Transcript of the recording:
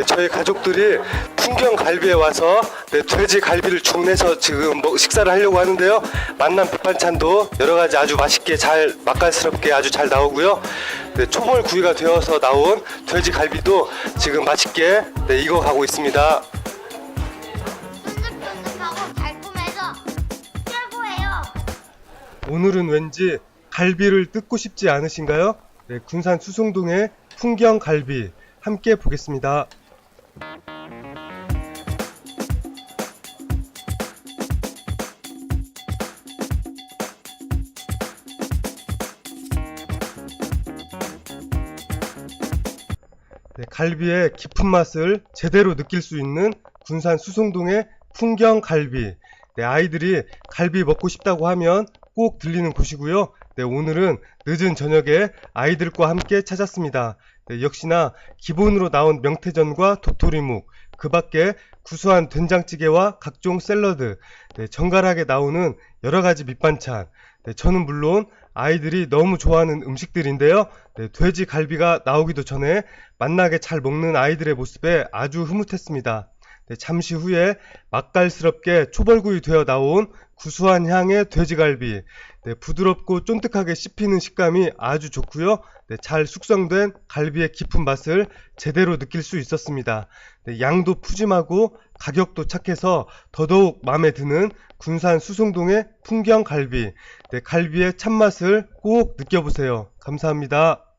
네, 저희 가족들이 풍경 갈비에 와서 네, 돼지 갈비를 주문해서 지금 뭐 식사를 하려고 하는데요. 만남 밑반찬도 여러 가지 아주 맛있게 잘 맛깔스럽게 아주 잘 나오고요. 네, 초벌 구이가 되어서 나온 돼지 갈비도 지금 맛있게 네, 익어가고 있습니다. 쫀득쫀득하고 달콤해서 최고예요. 오늘은 왠지 갈비를 뜯고 싶지 않으신가요? 네, 군산 수송동의 풍경 갈비 함께 보겠습니다. 네, 갈비의 깊은 맛을 제대로 느낄 수 있는 군산 수송동의 풍경 갈비. 네, 아이들이 갈비 먹고 싶다고 하면 꼭 들리는 곳이고요. 네, 오늘은 늦은 저녁에 아이들과 함께 찾았습니다. 네, 역시나 기본으로 나온 명태전과 도토리묵, 그 밖에 구수한 된장찌개와 각종 샐러드, 네, 정갈하게 나오는 여러 가지 밑반찬. 네, 저는 물론 아이들이 너무 좋아하는 음식들인데요. 네, 돼지 갈비가 나오기도 전에 맛나게 잘 먹는 아이들의 모습에 아주 흐뭇했습니다. 네, 잠시 후에 맛깔스럽게 초벌구이 되어 나온 구수한 향의 돼지갈비, 네, 부드럽고 쫀득하게 씹히는 식감이 아주 좋고요. 네, 잘 숙성된 갈비의 깊은 맛을 제대로 느낄 수 있었습니다. 네, 양도 푸짐하고 가격도 착해서 더더욱 마음에 드는 군산 수송동의 풍경 갈비. 네, 갈비의 참맛을 꼭 느껴보세요. 감사합니다.